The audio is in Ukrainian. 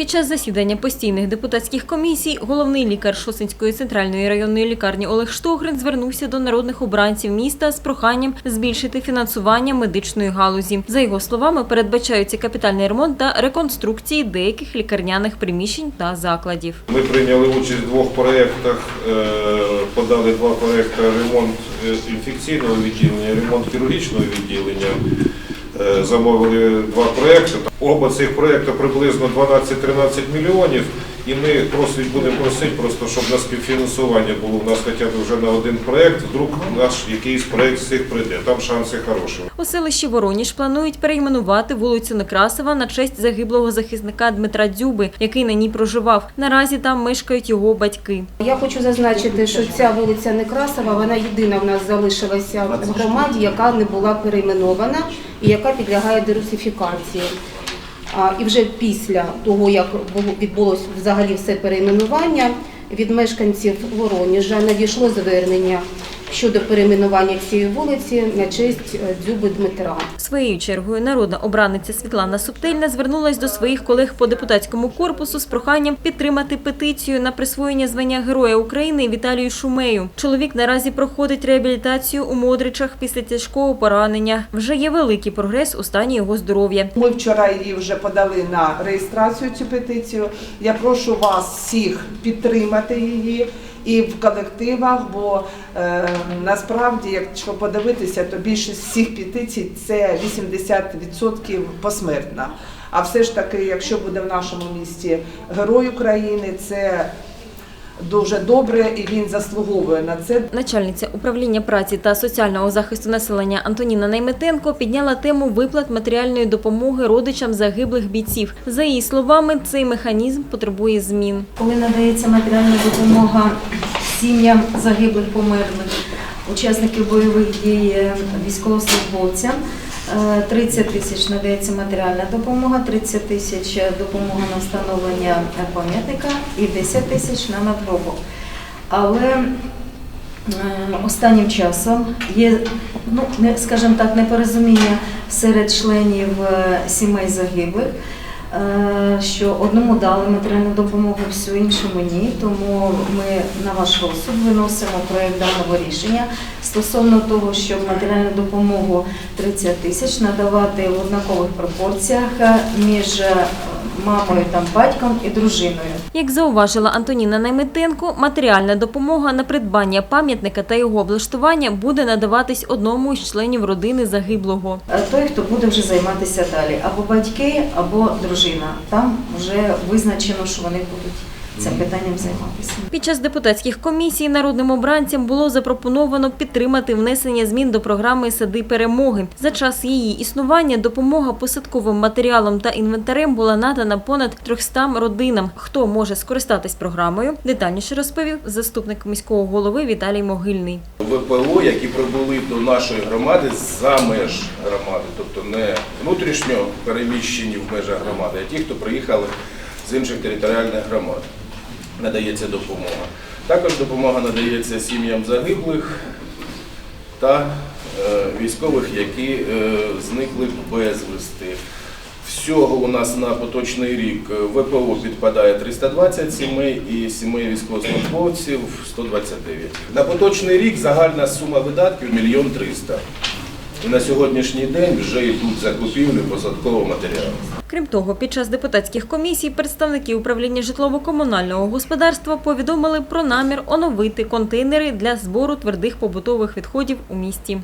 Під час засідання постійних депутатських комісій головний лікар Шосинської центральної районної лікарні Олег Штогрин звернувся до народних обранців міста з проханням збільшити фінансування медичної галузі. За його словами, передбачаються капітальний ремонт та реконструкції деяких лікарняних приміщень та закладів. Ми прийняли участь в двох проєктах, е, подали два проєкти ремонт е, інфекційного відділення, ремонт хірургічного відділення. Е, Замовили два проекти. Оба цих проекти приблизно 12-13 мільйонів. І ми просить, будемо просити, просто, щоб на співфінансування було у нас хоча б вже на один проєкт, вдруг наш якийсь проєкт з цих прийде. Там шанси хороші. У селищі Вороніж планують перейменувати вулицю Некрасова на честь загиблого захисника Дмитра Дзюби, який на ній проживав. Наразі там мешкають його батьки. Я хочу зазначити, що ця вулиця Некрасова, вона єдина в нас залишилася в громаді, яка не була перейменована і яка підлягає дерусифікації. І вже після того, як було відбулося взагалі все перейменування, від мешканців Вороніжа надійшло звернення щодо перейменування цієї вулиці на честь е, Дзюби Дмитра. Своєю чергою народна обраниця Світлана Субтильна звернулась до своїх колег по депутатському корпусу з проханням підтримати петицію на присвоєння звання Героя України Віталію Шумею. Чоловік наразі проходить реабілітацію у Модричах після тяжкого поранення. Вже є великий прогрес у стані його здоров'я. Ми вчора її вже подали на реєстрацію цю петицію. Я прошу вас всіх підтримати її і в колективах, бо е, насправді, якщо подивитися, то більшість всіх петицій це 80% посмертна. А все ж таки, якщо буде в нашому місті Герой України, це дуже добре і він заслуговує на це. Начальниця управління праці та соціального захисту населення Антоніна Найметенко підняла тему виплат матеріальної допомоги родичам загиблих бійців. За її словами, цей механізм потребує змін. коли надається матеріальна допомога сім'ям загиблих померлих учасників бойових дій е, військовослужбовцям. Е, 30 тисяч надається матеріальна допомога, 30 тисяч допомога на встановлення е, пам'ятника і 10 тисяч на надгробок. Але е, останнім часом є, ну, скажімо так, непорозуміння серед членів е, сімей загиблих, е, що одному дали матеріальну допомогу, всю іншому ні. Тому ми на ваш розсуд виносимо проєкт даного рішення стосовно того, щоб матеріальну допомогу 30 тисяч надавати в однакових пропорціях е, між е, мамою, там, батьком і дружиною. Як зауважила Антоніна Найметенко, матеріальна допомога на придбання пам'ятника та його облаштування буде надаватись одному із членів родини загиблого. Е, Той, хто буде вже займатися далі, або батьки, або дружина. Там вже визначено, що вони будуть цим питанням займатися. Під час депутатських комісій народним обранцям було запропоновано підтримати внесення змін до програми Сади перемоги. За час її існування допомога посадковим матеріалам та інвентарем була надана понад 300 родинам. Хто може скористатись програмою? Детальніше розповів заступник міського голови Віталій Могильний. ВПО, які прибули до нашої громади за меж громади, тобто не внутрішньо переміщені в межах громади, а ті, хто приїхали з інших територіальних громад. Надається допомога. Також допомога надається сім'ям загиблих та е, військових, які е, зникли безвісти. Всього у нас на поточний рік е, ВПО підпадає 320 сімей і сімей військовослужбовців 129. На поточний рік загальна сума видатків 1 мільйон 300. І на сьогоднішній день вже йдуть закупівлі посадкового матеріалу. Крім того, під час депутатських комісій представники управління житлово-комунального господарства повідомили про намір оновити контейнери для збору твердих побутових відходів у місті.